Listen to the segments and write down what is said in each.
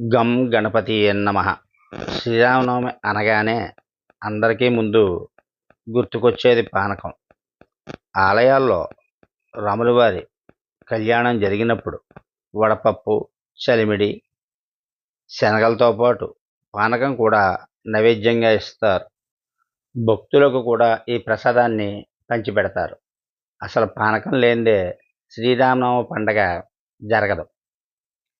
గం గణపతి నమ. శ్రీరామనవమి అనగానే అందరికీ ముందు గుర్తుకొచ్చేది పానకం. ఆలయాల్లో రాములవారి కళ్యాణం జరిగినప్పుడు వడపప్పు చలిమిడి శనగలతో పాటు పానకం కూడా నైవేద్యంగా ఇస్తారు. భక్తులకు కూడా ఈ ప్రసాదాన్ని పంచిపెడతారు. అసలు పానకం లేనిదే శ్రీరామనవమి పండగ జరగదు.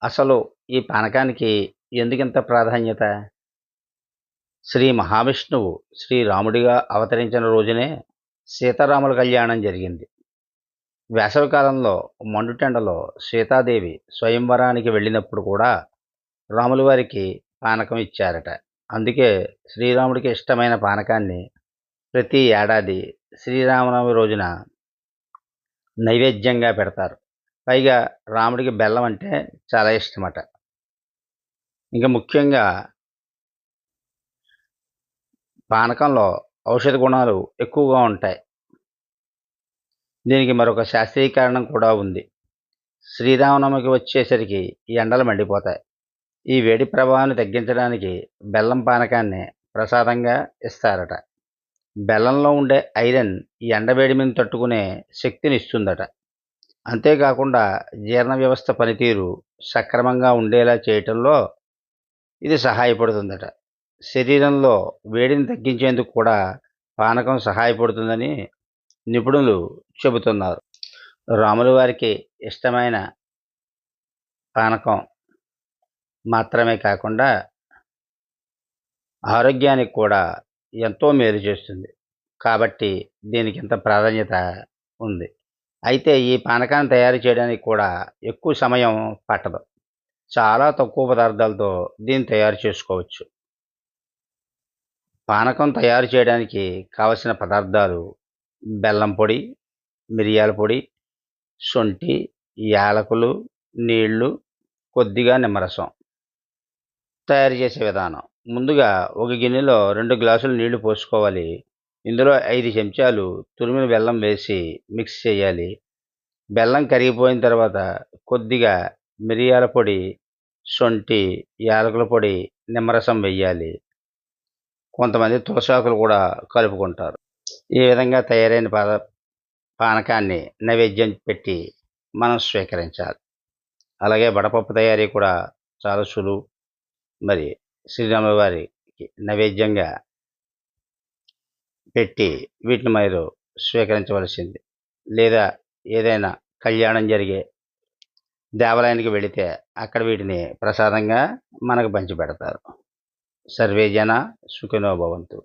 అసలు ఈ పానకానికి ఎందుకింత ప్రాధాన్యత? శ్రీ మహావిష్ణువు శ్రీరాముడిగా అవతరించిన రోజునే సీతారాముల కళ్యాణం జరిగింది. వేసవికాలంలో మండుటెండలో సీతాదేవి స్వయంవరానికి వెళ్ళినప్పుడు కూడా రాముల వారికి పానకం ఇచ్చారట. అందుకే శ్రీరాముడికి ఇష్టమైన పానకాన్ని ప్రతి ఏడాది శ్రీరామనవమి రోజున నైవేద్యంగా పెడతారు. పైగా రాముడికి బెల్లం అంటే చాలా ఇష్టమట. ఇంకా ముఖ్యంగా పానకంలో ఔషధ గుణాలు ఎక్కువగా ఉంటాయి. దీనికి మరొక శాస్త్రీయ కారణం కూడా ఉంది. శ్రీరామనవమికి వచ్చేసరికి ఈ ఎండలు మండిపోతాయి. ఈ వేడి ప్రభావాన్ని తగ్గించడానికి బెల్లం పానకాన్ని ప్రసాదంగా ఇస్తారట. బెల్లంలో ఉండే ఐరన్ ఈ ఎండవేడి మీద తట్టుకునే శక్తిని ఇస్తుందట. అంతేకాకుండా జీర్ణ వ్యవస్థ పనితీరు సక్రమంగా ఉండేలా చేయటంలో ఇది సహాయపడుతుందట. శరీరంలో వేడిని తగ్గించేందుకు కూడా పానకం సహాయపడుతుందని నిపుణులు చెబుతున్నారు. రాములు వారికి ఇష్టమైన పానకం మాత్రమే కాకుండా ఆరోగ్యానికి కూడా ఎంతో మేలు చేస్తుంది. కాబట్టి దీనికి ఇంత ప్రాధాన్యత ఉంది. అయితే ఈ పానకాన్ని తయారు చేయడానికి కూడా ఎక్కువ సమయం పట్టదు. చాలా తక్కువ పదార్థాలతో దీన్ని తయారు చేసుకోవచ్చు. పానకం తయారు చేయడానికి కావలసిన పదార్థాలు బెల్లం పొడి మిరియాల పొడి శొంఠి యాలకులు నీళ్ళు కొద్దిగా నిమ్మరసం తయారు చేసే విధానం. ముందుగా ఒక గిన్నెలో రెండు గ్లాసులు నీళ్ళు పోసుకోవాలి. ఇందులో ఐదు చెంచాలు తురిమిన బెల్లం వేసి మిక్స్ చేయాలి. బెల్లం కరిగిపోయిన తర్వాత కొద్దిగా మిరియాల పొడి సొంటి యాలకుల పొడి నిమ్మరసం వెయ్యాలి. కొంతమంది తులసాకులు కూడా కలుపుకుంటారు. ఈ విధంగా తయారైన పద పానకాన్ని నైవేద్యం పెట్టి మనం స్వీకరించాలి. అలాగే వడపప్పు తయారీ కూడా చాలా సులువు. మరి శ్రీరామవారికి నైవేద్యంగా పెట్టి వీటిని మీరు స్వీకరించవలసింది. లేదా ఏదైనా కళ్యాణం జరిగే దేవాలయానికి వెళితే అక్కడ వీటిని ప్రసాదంగా మనకు పంచిపెడతారు సర్వే జన సుఖినో భవంతు.